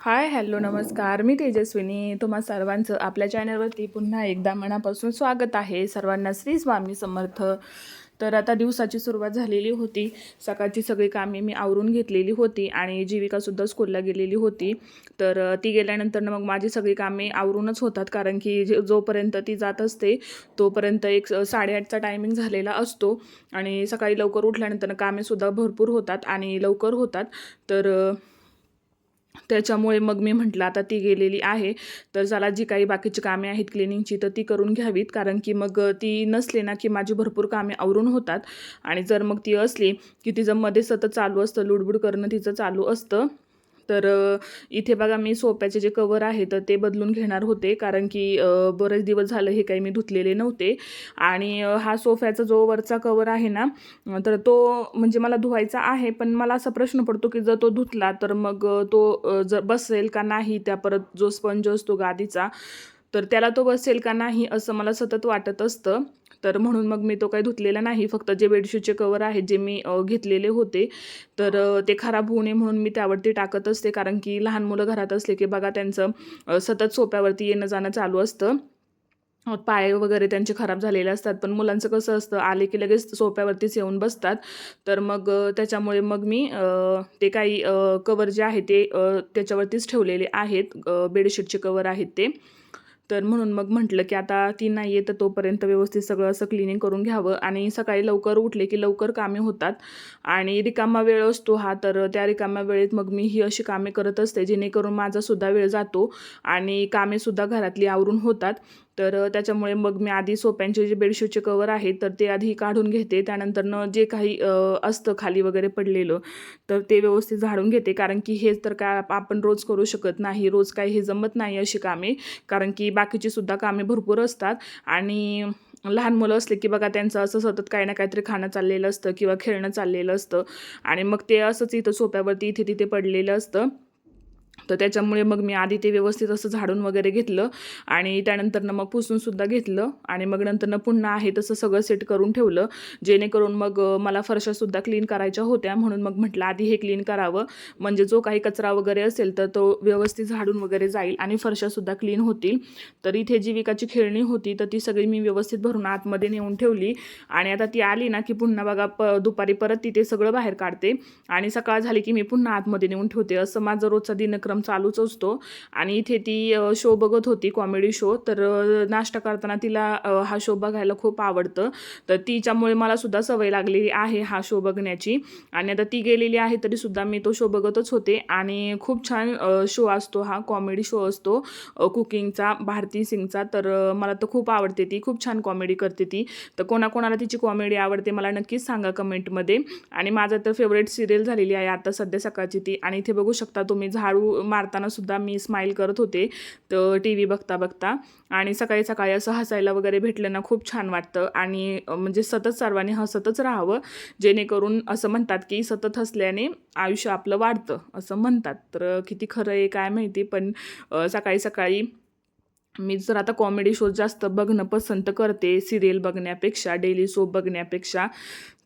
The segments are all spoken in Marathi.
हाय हॅलो नमस्कार. मी तेजस्विनी. तुम्हा सर्वांचं आपल्या चॅनलवरती पुन्हा एकदा मनापासून स्वागत आहे. सर्वांना श्री स्वामी समर्थ. तर आता दिवसाची सुरुवात झालेली होती. सकाळची सगळी कामे मी आवरून घेतलेली होती आणि जीविकासुद्धा स्कूलला गेलेली होती. तर ती गेल्यानंतर मग माझी सगळी कामे आवरूनच होतात. कारण की जोपर्यंत ती जात असते तोपर्यंत एक स- साडेआठचा टायमिंग झालेला असतो. आणि सकाळी लवकर उठल्यानंतर कामेसुद्धा भरपूर होतात आणि लवकर होतात. तर त्याच्यामुळे मग मी म्हटलं आता ती गेलेली आहे तर चला जी काही बाकीची कामे आहेत क्लिनिंगची तर ती करून घ्यावीत. कारण की मग ती नसली ना की माझी भरपूर कामे आवरून होतात. आणि जर मग ती असली की तिचं मध्ये सतत चालू असतं लुडबुड करणं तिचं चालू असतं तर इथे बघा मी सोप्याचे जे कवर आहे तर ते बदलून घेणार होते. कारण की बरेच दिवस झालं हे काही मी धुतलेले नव्हते. आणि हा सोफ्याचा जो वरचा कवर आहे ना तर तो म्हणजे मला धुवायचा आहे. पण मला असा प्रश्न पडतो की जर तो धुतला तर मग तो जर बसेल का नाही त्या परत जो स्पंज असतो गादीचा तर त्याला तो बसेल का नाही असं मला सतत वाटत असतं. तर म्हणून मग मी तो काही धुतलेला नाही. फक्त जे बेडशीटचे कवर आहेत जे मी घेतलेले होते तर ते खराब होऊ नये म्हणून मी त्यावरती टाकत असते. कारण की लहान मुलं घरात असले की बघा त्यांचं सतत सोप्यावरती येणं जाणं चालू असतं. पाय वगैरे त्यांचे खराब झालेले असतात. पण मुलांचं कसं असतं आले की लगेच सोप्यावरतीच येऊन बसतात. तर मग त्याच्यामुळे मग मी ते काही कवर जे आहे ते त्याच्यावरतीच ठेवलेले आहेत. बेडशीटचे कवर आहेत ते. तर म्हणून मग म्हटलं की आता ती नाही आहे तर तोपर्यंत व्यवस्थित सगळं असं क्लिनिंग करून घ्यावं. आणि सकाळी लवकर उठले की लवकर कामे होतात. आणि रिकामा वेळ असतो हा तर त्या रिकाम्या वेळेत मग मी ही अशी कामे करत असते जेणेकरून माझासुद्धा वेळ जातो आणि कामेसुद्धा घरातली आवरून होतात. तर त्याच्यामुळे मग मी आधी सोप्यांचे जे बेडशीटचे कवर आहेत तर ते आधी काढून घेते. त्यानंतरनं जे काही असतं खाली वगैरे पडलेलं तर ते व्यवस्थित झाडून घेते. कारण की हे तर काय आपण रोज करू शकत नाही. रोज काही हे जमत नाही अशी कामे. कारण की बाकीची सुद्धा कामे भरपूर असतात. आणि लहान मुलं असले की बघा त्यांचं असं सतत काही ना काहीतरी खाणं चाललेलं असतं किंवा खेळणं चाललेलं असतं. आणि मग ते असंच इथं सोप्यावरती इथे तिथे पडलेलं असतं. तर त्याच्यामुळे मग मी आधी ते व्यवस्थित असं झाडून वगैरे घेतलं आणि त्यानंतरनं मग पुसूनसुद्धा घेतलं आणि मग नंतरनं पुन्हा आहे तसं सगळं सेट करून ठेवलं. जेणेकरून मग मला फरशासुद्धा क्लीन करायच्या होत्या. म्हणून मग म्हटलं आधी हे क्लीन करावं. म्हणजे जो काही कचरा वगैरे असेल तर तो व्यवस्थित झाडून वगैरे जाईल आणि फरशासुद्धा क्लीन होतील. तर इथे जीविकाची खेळणी होती तर ती सगळी मी व्यवस्थित भरून आतमध्ये नेऊन ठेवली. आणि आता ती आली ना की पुन्हा बघा प दुपारी परत तिथे सगळं बाहेर काढते. आणि सकाळ झाली की मी पुन्हा आतमध्ये नेऊन ठेवते. असं माझं रोजचा दिनक्रम चालूच असतो. आणि इथे ती शो बघत होती कॉमेडी शो तर नाश्ता करताना तिला हा शो बघायला खूप आवडतं. तर तिच्यामुळे मला सुद्धा सवय लागलेली आहे हा शो बघण्याची. आणि आता ती गेलेली आहे तरीसुद्धा मी तो शो बघतच होते. आणि खूप छान शो असतो हा कॉमेडी शो असतो कुकिंगचा भारती सिंगचा. तर मला तर खूप आवडते ती. खूप छान कॉमेडी करते ती. तर कोणाकोणाला तिची कॉमेडी आवडते मला नक्कीच सांगा कमेंटमध्ये. आणि माझं तर फेवरेट सिरियल झालेली आहे आता सध्या सकाळची ती. आणि इथे बघू शकता तुम्ही झाडू मारताना सुद्धा मी स्माईल करत होते. तर टी व्ही बघता बघता आणि सकाळी सकाळी असं हसायला वगैरे भेटलं ना खूप छान वाटतं. आणि म्हणजे सतत सर्वांनी हसतच राहावं. जेणेकरून असं म्हणतात की सतत हसल्याने आयुष्य आपलं वाढतं असं म्हणतात. तर किती खरं आहे काय माहिती. पण सकाळी सकाळी मी जर आता कॉमेडी शो जास्त बघणं पसंत करते सिरियल बघण्यापेक्षा डेली सोप बघण्यापेक्षा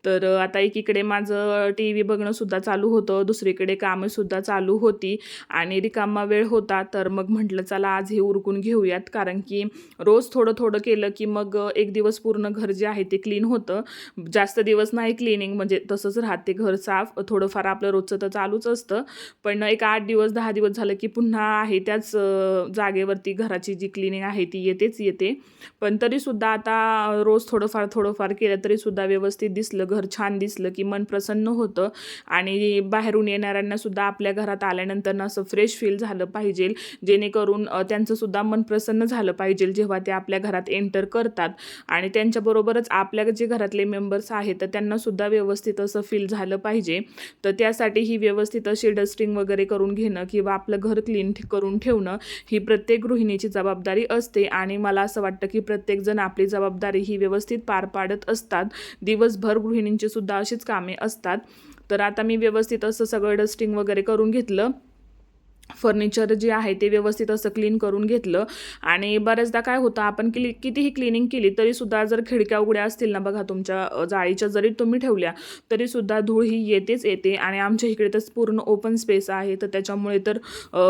तर आता एकीकडे माझं टी व्ही बघणंसुद्धा चालू होतं दुसरीकडे कामंसुद्धा चालू होती आणि रिकामा वेळ होता. तर मग म्हटलं चला आज हे उरकून घेऊयात. कारण की रोज थोडं थोडं केलं की मग एक दिवस पूर्ण घर जे आहे ते क्लीन होतं. जास्त दिवस नाही क्लिनिंग म्हणजे तसंच राहते घर साफ. थोडंफार आपलं रोजचं तर चालूच असतं. पण एक आठ दिवस दहा दिवस झालं की पुन्हा आहे त्याच जागेवरती घराची जी क्लिनिंग आहे ती येतेच येते. पण तरीसुद्धा आता रोज थोडंफार थोडंफार केलं तरीसुद्धा व्यवस्थित दिसलं घर छान दिसलं की मन प्रसन्न होतं. आणि बाहेरून येणाऱ्यांना सुद्धा आपल्या घरात आल्यानंतर असं फ्रेश फील झालं पाहिजे. जेणेकरून त्यांचं त्यांचंसुद्धा मन प्रसन्न झालं पाहिजे जेव्हा ते आपल्या घरात एंटर करतात. आणि त्यांच्याबरोबरच आपल्या जे घरातले मेंबर्स आहेत तर त्यांनासुद्धा व्यवस्थित असं फील झालं पाहिजे. तर त्यासाठी ही व्यवस्थित अशी डस्टिंग वगैरे करून घेणं किंवा आपलं घर क्लीन करून ठेवणं ही प्रत्येक गृहिणीची जबाबदारी असते. आणि मला असं वाटतं की प्रत्येकजण आपली जबाबदारी ही व्यवस्थित पार पाडत असतात. दिवसभर गृहिणी गृहिणींची सुद्धा अशीच कामे असतात. तर आता मी व्यवस्थित असं सगळं डस्टिंग वगैरे करून घेतलं. फर्निचर जे आहे ते व्यवस्थित असं क्लीन करून घेतलं. आणि बऱ्याचदा काय होतं आपण क्ली कितीही क्लिनिंग केली तरीसुद्धा जर खिडक्या उघड्या असतील ना बघा तुमच्या जाळीच्या जरी तुम्ही ठेवल्या तरीसुद्धा धूळ ही येतेच येते. आणि आमच्या इकडे तर पूर्ण ओपन स्पेस आहे तर त्याच्यामुळे तर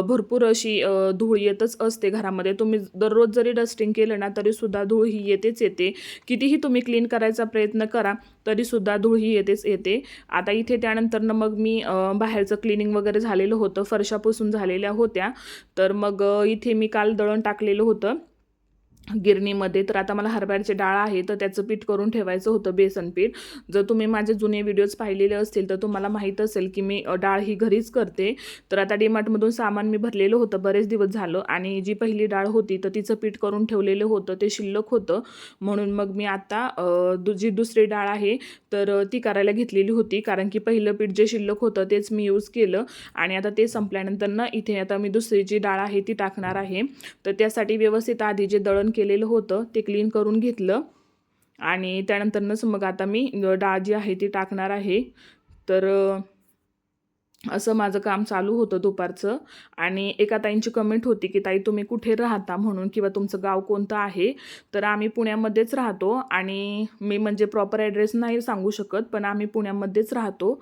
भरपूर अशी धूळ येतच असते घरामध्ये. तुम्ही दररोज जरी डस्टिंग केलं ना तरीसुद्धा धूळ ही येतेच येते. कितीही तुम्ही क्लीन करायचा प्रयत्न करा तरीसुद्धा धूळ ही येतेच येते. आता इथे त्यानंतरनं मग मी बाहेरचं क्लिनिंग वगैरे झालेलं होतं. फरशा पुसून झालेल्या होत्या. तर मग इथे मी काल दळण टाकलेलं होतं. गिरणीमध्ये. तर आता मला हरभऱ्याची डाळ आहे तर त्याचं पीठ करून ठेवायचं होतं बेसन पीठ. जर तुम्ही माझे जुने व्हिडिओज पाहिलेले असतील तर तुम्हाला माहीत असेल की मी डाळ ही घरीच करते. तर आता डीमार्टमधून सामान मी भरलेलं होतं बरेच दिवस झालं. आणि जी पहिली डाळ होती तर तिचं पीठ करून ठेवलेलं होतं ते शिल्लक होतं. म्हणून मग मी आता दु जी दुसरी डाळ आहे तर ती करायला घेतलेली होती. कारण की पहिलं पीठ जे शिल्लक होतं तेच मी यूज केलं. आणि आता ते संपल्यानंतर ना इथे आता मी दुसरी जी डाळ आहे ती टाकणार आहे. तर त्यासाठी व्यवस्थित आधी जे दळण केलेलं होतं ते क्लीन करून घेतलं. आणि त्यानंतरनंच मग आता मी डाळ जी आहे ती टाकणार आहे. तर असं माझं काम चालू होतं दुपारचं. आणि एका ताईंची कमेंट होती की ताई तुम्ही कुठे राहता म्हणून किंवा तुमचं गाव कोणतं आहे? तर आम्ही पुण्यामध्येच राहतो आणि मी म्हणजे प्रॉपर ॲड्रेस नाही सांगू शकत पण आम्ही पुण्यामध्येच राहतो.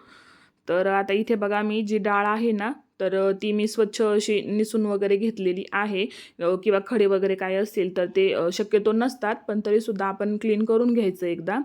तर आता इथे बघा मी जी डाळ आहे ना तर ती मी स्वच्छ अशी निसून वगैरे घेतलेली आहे. किंवा खडे वगैरे काय असतील तर ते शक्यतो नसतात पण तरीसुद्धा आपण क्लीन करून घ्यायचं एकदा.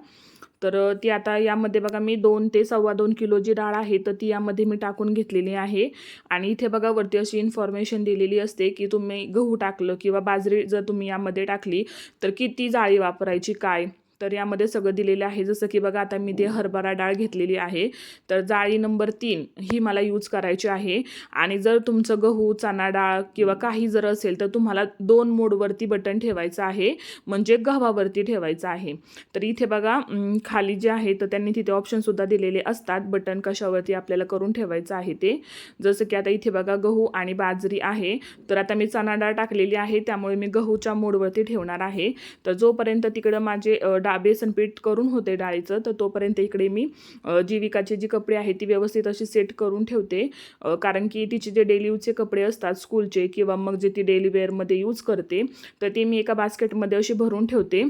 तर ती आता यामध्ये बघा मी दोन ते सव्वा दोन किलो जी डाळ आहे तर ती यामध्ये मी टाकून घेतलेली आहे. आणि इथे बघा वरती अशी इन्फॉर्मेशन दिलेली असते की तुम्ही गहू टाकलं किंवा बाजरी जर तुम्ही यामध्ये टाकली तर किती जाळी वापरायची काय? तर यामध्ये सगळं दिलेलं आहे. जसं की बघा आता मी ते हरभरा डाळ घेतलेली आहे. तर जाळी नंबर तीन ही मला यूज करायची आहे. आणि जर तुमचं गहू चणा डाळ किंवा काही जर असेल तर तुम्हाला दोन मोडवरती बटन ठेवायचं आहे. म्हणजे गव्हावरती ठेवायचं आहे. तर इथे बघा खाली जे आहे तर त्यांनी तिथे ऑप्शनसुद्धा दिलेले असतात. बटन कशावरती आपल्याला करून ठेवायचं आहे ते. जसं की आता इथे बघा गहू आणि बाजरी आहे. तर आता मी चणा डाळ टाकलेली आहे. त्यामुळे मी गहूच्या मोडवरती ठेवणार आहे. तर जोपर्यंत तिकडं माझे डा बेसन पीठ करून होते डाळीचं. तर तोपर्यंत इकडे मी जीविकाचे जी कपडे आहेत ती व्यवस्थित अशी सेट करून ठेवते. कारण की तिचे जे डेली यूजचे कपडे असतात स्कूलचे किंवा मग जे ती डेली वेअरमध्ये यूज करते तर ते मी एका बास्केटमध्ये अशी भरून ठेवते.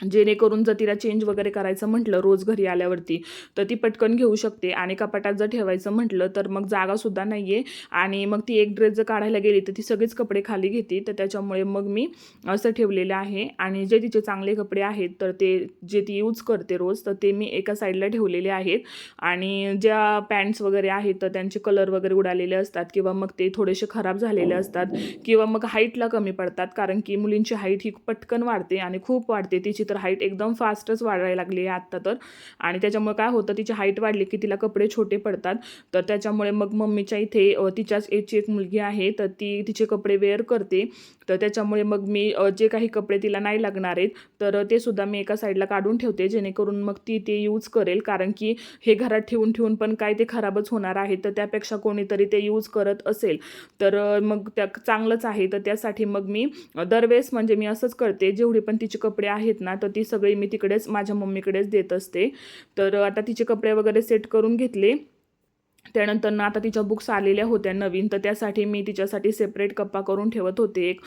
जेणेकरून जर तिला चेंज वगैरे करायचं म्हटलं रोज घरी आल्यावरती तर ती पटकन घेऊ शकते. आणि कपाटात जर ठेवायचं म्हटलं तर मग जागासुद्धा नाही आहे आणि मग ती एक ड्रेस जर काढायला गेली तर ती सगळेच कपडे खाली घेते. तर त्याच्यामुळे मग मी असं ठेवलेलं आहे. आणि जे तिचे चांगले कपडे आहेत तर ते जे ती यूज करते रोज तर ते मी एका साईडला ठेवलेले आहेत. आणि ज्या पॅन्ट्स वगैरे आहेत तर त्यांचे कलर वगैरे उडालेले असतात. किंवा मग ते थोडेसे खराब झालेले असतात. किंवा मग हाईटला कमी पडतात. कारण की मुलींची हाईट ही पटकन वाढते आणि खूप वाढते. तिची तर हाईट एकदम फास्टच वाढायला लागली आहे आत्ता तर. आणि त्याच्यामुळे काय होतं तिची हाईट वाढली की तिला कपडे छोटे पडतात. तर त्याच्यामुळे मग मम्मीच्या इथे तिच्याच एजची एक मुलगी आहे तर ती तिचे कपडे वेअर करते. तर त्याच्यामुळे मग मी जे काही कपडे तिला नाही लागणार आहेत तर ते सुद्धा मी एका साईडला काढून ठेवते जेणेकरून मग ती ते यूज करेल. कारण की हे घरात ठेवून ठेवून पण काय ते खराबच होणार आहे तर त्यापेक्षा कोणीतरी ते यूज करत असेल. तर मग त्या चांगलंच आहे. तर त्यासाठी मग मी दरवेळेस म्हणजे मी असंच करते. जेवढे पण तिचे कपडे आहेत ना तर ती सगळी मी तिकडेच माझ्या मम्मीकडेच देत असते. तर आता तिचे कपडे वगैरे सेट करून घेतले. त्यानंतर ना आता तिच्या बुक्स आलेल्या होत्या नवीन तर त्यासाठी मी तिच्यासाठी सेपरेट कप्पा करून ठेवत होते एक.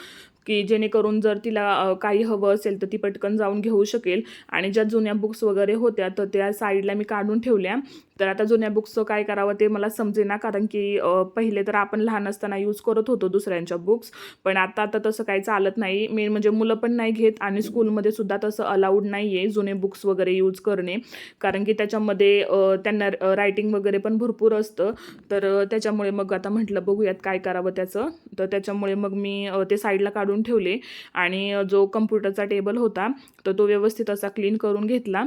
की जेणेकरून जर तिला काही हवं असेल तर ती पटकन जाऊन घेऊ शकेल. आणि ज्या जुन्या बुक्स वगैरे होत्या तर त्या साईडला मी काढून ठेवल्या. तर आता जुन्या बुक्सचं काय करावं ते मला समजेना कारण की पहिले तर आपण लहान असताना यूज करत होतो दुसऱ्यांच्या बुक्स. पण आता आता तसं काही चालत नाही. मेन म्हणजे मुलं पण नाही घेत आणि स्कूलमध्ये सुद्धा तसं अलाउड नाही आहे जुने बुक्स वगैरे यूज करणे. कारण की त्याच्यामध्ये त्यांना रायटिंग वगैरे पण भरपूर असतं. तर त्याच्यामुळे मग आता म्हटलं बघूयात काय करावं त्याचं. तर त्याच्यामुळे मग मी ते साईडला काढून ठेवले आणि जो कम्प्युटरचा टेबल होता तर तो व्यवस्थित असा क्लीन करून घेतला.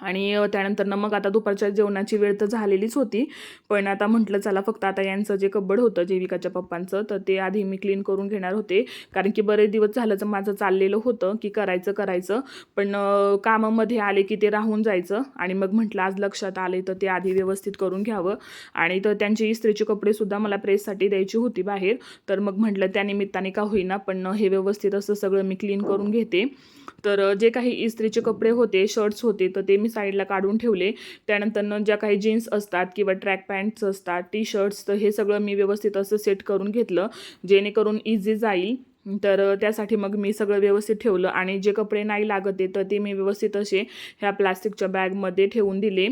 आणि त्यानंतर त्यानंतरनं मग आता दुपारच्या जेवणाची वेळ तर झालेलीच होती. पण आता म्हटलं चला फक्त आता यांचं जे कब्बड होतं जीविकाच्या पप्पांचं तर ते आधी मी क्लीन करून घेणार होते. कारण की बरेच दिवस झालं तर माझं चाललेलं होतं की करायचं करायचं. पण कामामध्ये आले की ते राहून जायचं आणि मग म्हटलं आज लक्षात आले तर ते आधी व्यवस्थित करून घ्यावं. आणि तर त्यांची इस्त्रीचे कपडेसुद्धा मला प्रेससाठी द्यायची होती बाहेर. तर मग म्हटलं त्या निमित्ताने का होईना पण हे व्यवस्थित असं सगळं मी क्लीन करून घेते. तर जे काही इस्त्रीचे कपडे होते शर्ट्स होते तर ते मी साईडला काढून ठेवले. त्यानंतरनं ज्या काही जीन्स असतात किंवा ट्रॅक पॅन्ट्स असतात टी शर्ट्स तर हे सगळं मी व्यवस्थित असं सेट करून घेतलं जेणेकरून इझी जाईल. तर त्यासाठी मग मी सगळं व्यवस्थित ठेवलं आणि जे कपडे नाही लागत आहे तर ते मी व्यवस्थित असे ह्या प्लास्टिकच्या बॅगमध्ये ठेवून दिले.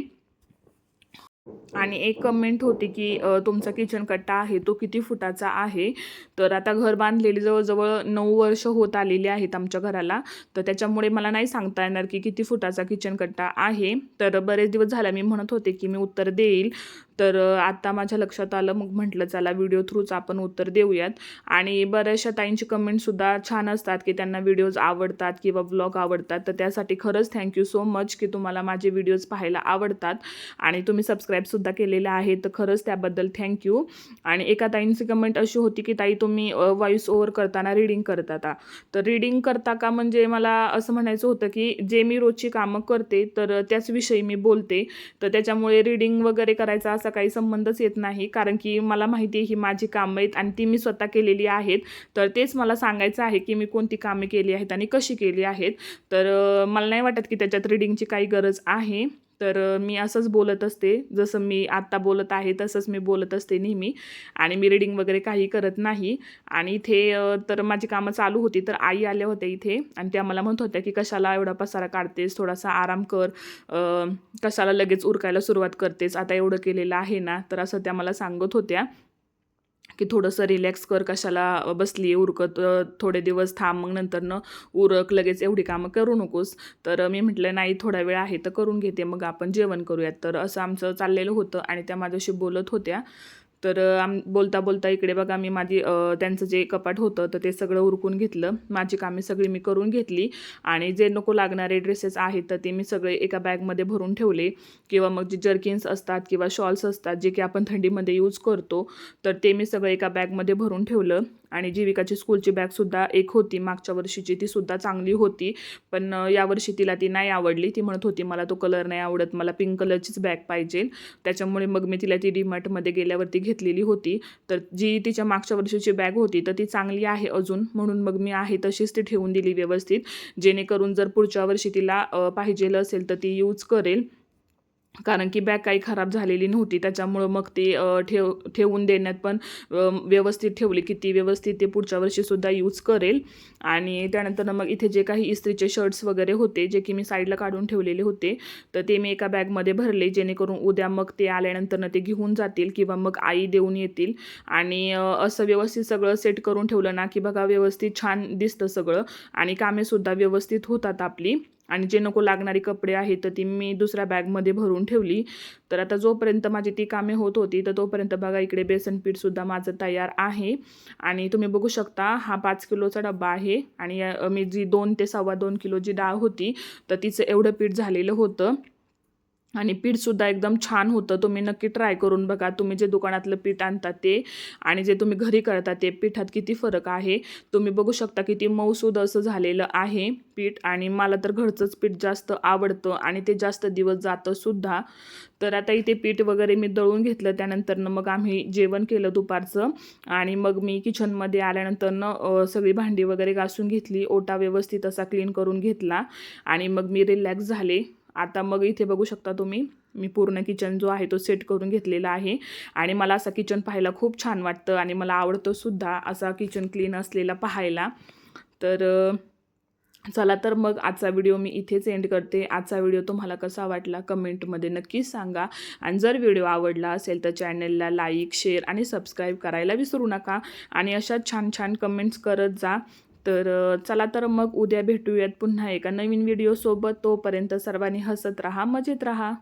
आणि एक कमेंट होती की तुमचा किचन कट्टा आहे तो किती फुटाचा आहे? तर आता घर बांधलेली जवळजवळ नऊ वर्ष होत आलेली आहेत आमच्या घराला. तर त्याच्यामुळे मला नाही सांगता येणार की किती फुटाचा किचन कट्टा आहे. तर बरेच दिवस झाला मी म्हणत होते की मी उत्तर देईल. तर आत्ता माझ्या लक्षात आलं मग म्हटलं चला व्हिडिओ थ्रूच आपण उत्तर देऊयात. आणि बऱ्याचशा ताईंची कमेंटसुद्धा छान असतात की त्यांना व्हिडिओज आवडतात किंवा ब्लॉग आवडतात. तर त्यासाठी खरंच थँक्यू सो मच की तुम्हाला माझे व्हिडिओज पाहायला आवडतात. आणि तुम्ही सबस्क्राईबसुद्धा केलेलं आहे तर खरंच त्याबद्दल थँक्यू आणि एका ताईंची कमेंट अशी होती की ताई तुम्ही व्हॉइस ओव्हर करताना रीडिंग करता का? तर रीडिंग करता का म्हणजे मला असं म्हणायचं होतं की जे मी रोजची कामं करते तर त्याच विषयी मी बोलते. तर त्याच्यामुळे रीडिंग वगैरे करायचा असा काही संबंधच येत नाही. कारण की मला माहिती आहे ही माझी कामं आहेत आणि ती मी स्वतः केलेली आहेत. तर तेच मला सांगायचं आहे की मी कोणती कामे केली आहेत आणि कशी केली आहेत. तर मला नाही वाटत की त्याच्यात रीडिंगची काही गरज आहे. तर मी असंच बोलत असते. जसं मी आत्ता बोलत आहे तसंच मी बोलत असते नेहमी. आणि मी रीडिंग वगैरे काही करत नाही. आणि इथे तर माझी कामं चालू होती तर आई आल्या होत्या इथे. आणि त्या मला म्हणत होत्या की कशाला एवढा पसारा काढतेस? थोडासा आराम कर. कशाला लगेच उरकायला सुरुवात करतेस? आता एवढं केलेलं आहे ना? तर असं त्या मला सांगत होत्या. की थोडंसं रिलॅक्स कर कशाला बसली आहे उरकत थोडे दिवस थांब मग नंतरनं उरक लगेच एवढी कामं करू नकोस. तर मी म्हटलं नाही थोडा वेळ आहे तर करून घेते मग आपण जेवण करूयात. तर असं आमचं चाललेलं होतं आणि त्या माझ्याशी बोलत होत्या. तर आम बोलता बोलता इकडे बघा मी माझी त्यांचं जे कपाट होतं तर ते सगळं उरकून घेतलं. माझी कामे सगळी मी करून घेतली आणि जे नको लागणारे ड्रेसेस आहेत तर ते मी सगळे एका बॅगमध्ये भरून ठेवले. किंवा मग जे जर्किन्स असतात किंवा शॉल्स असतात जे की आपण थंडीमध्ये यूज करतो तर ते मी सगळं एका बॅगमध्ये भरून ठेवलं. आणि जीविकाची स्कूलची बॅगसुद्धा एक होती मागच्या वर्षीची ती सुद्धा चांगली होती. पण यावर्षी तिला ती नाही आवडली. ती म्हणत होती मला तो कलर नाही आवडत मला पिंक कलरचीच बॅग पाहिजे. त्याच्यामुळे मग मी तिला ती डीमार्टमध्ये गेल्यावरती घे घेतलेली होती. तर जी तिच्या मागच्या वर्षीची बॅग होती तर ती चांगली आहे अजून. म्हणून मग मी आहे तशीच ती ठेवून दिली व्यवस्थित. जेणेकरून जर पुढच्या वर्षी तिला पाहिजेलं असेल तर ती यूज करेल. कारण की बॅग काही खराब झालेली नव्हती. त्याच्यामुळं मग ती ठेव ठेवून देण्यात पण व्यवस्थित ठेवली की ती व्यवस्थित ते पुढच्या वर्षीसुद्धा यूज करेल. आणि त्यानंतर मग इथे जे काही इस्त्रीचे शर्ट्स वगैरे होते जे की मी साईडला काढून ठेवलेले होते तर ते मी एका बॅगमध्ये भरले जेणेकरून उद्या मग ते आल्यानंतर ते घेऊन जातील किंवा मग आई देऊन येतील. आणि असं व्यवस्थित सगळं सेट करून ठेवलं ना की बघा व्यवस्थित छान दिसतं सगळं. आणि कामेसुद्धा व्यवस्थित होतात आपली. आणि जे नको लागणारी कपडे आहेत तर ती मी दुसऱ्या बॅगमध्ये भरून ठेवली. तर आता जोपर्यंत माझी ती कामे होत होती तर तोपर्यंत बघा इकडे बेसन पीठसुद्धा माझं तयार आहे. आणि तुम्ही बघू शकता हा पाच किलोचा डब्बा आहे. आणि मी जी दोन ते सव्वा दोन किलो जी डाळ होती तर तिचं एवढं पीठ झालेलं होतं. आणि पीठसुद्धा एकदम छान होतं. तुम्ही नक्की ट्राय करून बघा. तुम्ही जे दुकानातलं पीठ आणता ते आणि जे तुम्ही घरी करता ते पिठात किती फरक आहे. तुम्ही बघू शकता किती मऊसूद असं झालेलं आहे पीठ आणि मला तर घरचंच पीठ जास्त आवडतं आणि ते जास्त दिवस जातं सुद्धा. तर आता इथे पीठ वगैरे मी दळून घेतलं. त्यानंतरनं मग आम्ही जेवण केलं दुपारचं आणि मग मी किचनमध्ये आल्यानंतरनं सगळी भांडी वगैरे घासून घेतली. ओटा व्यवस्थित असा क्लीन करून घेतला आणि मग मी रिलॅक्स झाले. आता मग इथे बघू शकता तुम्ही मी पूर्ण किचन जो आहे तो सेट करून घेतलेला आहे. आणि मला असा किचन पाहायला खूप छान वाटतं आणि मला आवडतं सुद्धा असा किचन क्लीन असलेला पाहायला. तर चला तर मग आजचा व्हिडिओ मी इथेच एंड करते. आजचा व्हिडिओ तुम्हाला कसा वाटला कमेंटमध्ये नक्कीच सांगा. आणि जर व्हिडिओ आवडला असेल तर चॅनलला लाईक शेअर आणि सबस्क्राईब करायला विसरू नका. आणि अशा छान छान कमेंट्स करत जा. तर चला तर मग उद्या भेटूयात पुन्हा एका नवीन व्हिडिओसोबत तोपर्यंत सर्वांनी हसत राहा मजेत राहा.